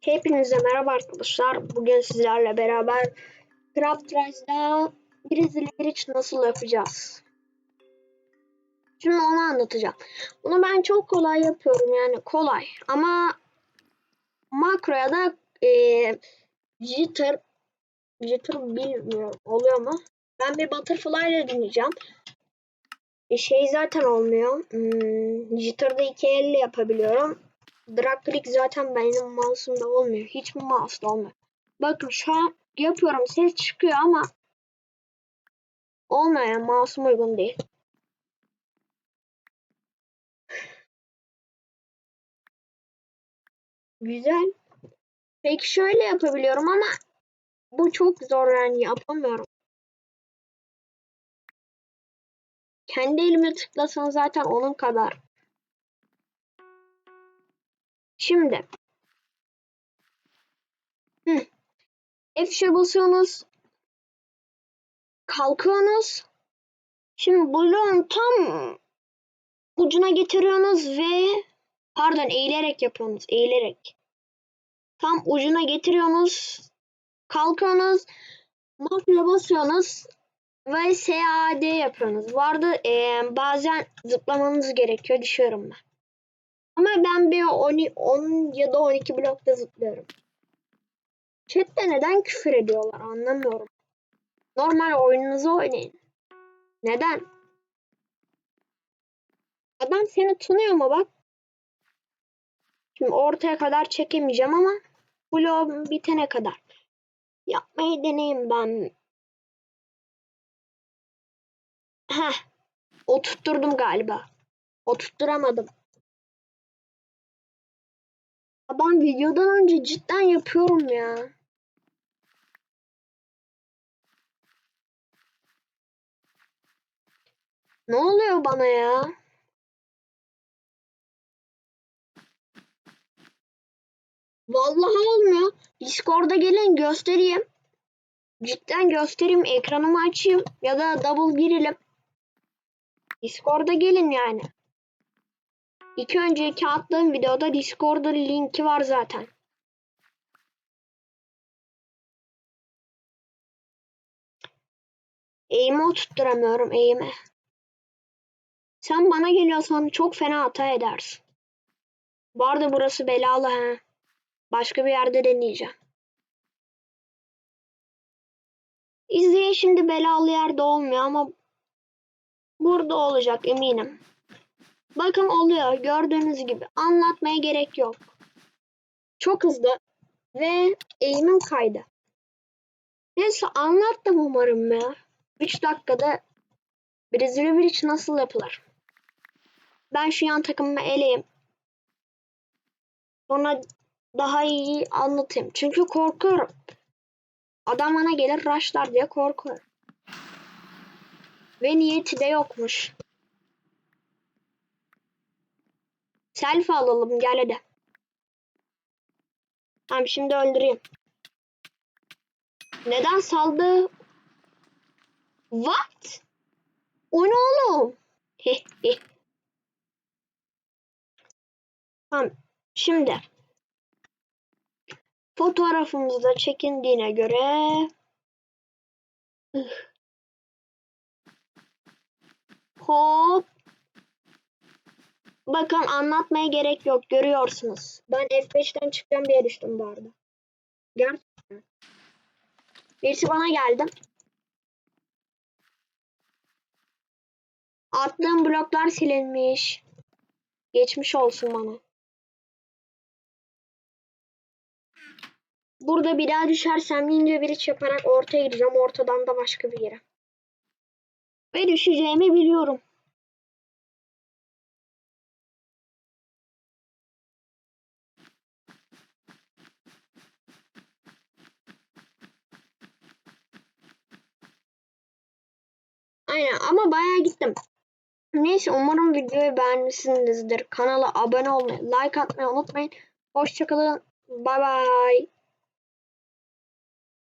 Hepinize merhaba arkadaşlar. Bugün sizlerle beraber Craft Rice'da Grizzly Bridge nasıl yapacağız? Şimdi onu anlatacağım. Bunu ben çok kolay yapıyorum yani kolay. Ama makroya da e, jitter jitter bilmiyorum oluyor mu? Ben bir butterfly ile deneyeceğim. E, şey zaten olmuyor. Hmm, jitter'da iki elle yapabiliyorum. Drag click zaten benim mouse'umda olmuyor. Hiç mi mouse'da olmuyor? Bakın şu an yapıyorum. Ses çıkıyor ama olmuyor yani mouse'um uygun değil. Güzel. Peki şöyle yapabiliyorum ama bu çok zor yani yapamıyorum. Kendi elime tıklasan zaten onun kadar. Şimdi Hı. F3'e basıyorsunuz. Kalkıyorsunuz. Şimdi bloğun tam ucuna getiriyorsunuz ve pardon eğilerek yapıyorsunuz. Eğilerek. Tam ucuna getiriyorsunuz. Kalkıyorsunuz. Mouse'la basıyorsunuz. Ve SAD yapıyorsunuz. Vardı e, bazen zıplamanız gerekiyor. Düşüyorum ben. Ama ben bir 10, 10 ya da 12 blokta zıplıyorum. Chat'te neden küfür ediyorlar anlamıyorum. Normal oyununuzu oynayın. Neden? Adam seni tanıyor mu bak. Şimdi ortaya kadar çekemeyeceğim ama bloğum bitene kadar. Yapmayı deneyim ben. Heh. Oturtturdum galiba. Oturtturamadım. Ben videodan önce cidden yapıyorum ya. Ne oluyor bana ya? Vallahi olmuyor. Discord'a gelin göstereyim. Cidden göstereyim. Ekranımı açayım. Ya da double girelim. Discord'a gelin yani. İki önceki attığım videoda Discord'da linki var zaten. Eğimi oturtturamıyorum eğimi. Sen bana geliyorsan çok fena hata edersin. Bu arada burası belalı ha. Başka bir yerde deneyeceğim. İzleyin şimdi belalı yerde olmuyor ama burada olacak eminim. Bakın oluyor gördüğünüz gibi. Anlatmaya gerek yok. Çok hızlı ve eğimim kaydı. Neyse anlattım umarım ya. 3 dakikada Brezilya Bridge nasıl yapılır? Ben şu yan takımımı eleyim. Sonra daha iyi anlatayım. Çünkü korkuyorum. Adam bana gelir rushlar diye korkuyorum. Ve niyeti de yokmuş. Selfie alalım gel hadi. Tamam şimdi öldüreyim. Neden saldı? What? O ne oğlum? tamam şimdi. Fotoğrafımızda çekindiğine göre Hop Bakın anlatmaya gerek yok. Görüyorsunuz. Ben F5'ten çıkacağım diye düştüm bu arada. Gerçekten. Birisi bana geldi. Attığım bloklar silinmiş. Geçmiş olsun bana. Burada bir daha düşersem ninja iç yaparak ortaya gideceğim. Ortadan da başka bir yere. Ve düşeceğimi biliyorum. Aynen ama bayağı gittim. Neyse umarım videoyu beğenmişsinizdir. Kanala abone olmayı, like atmayı unutmayın. Hoşçakalın. Bye bye.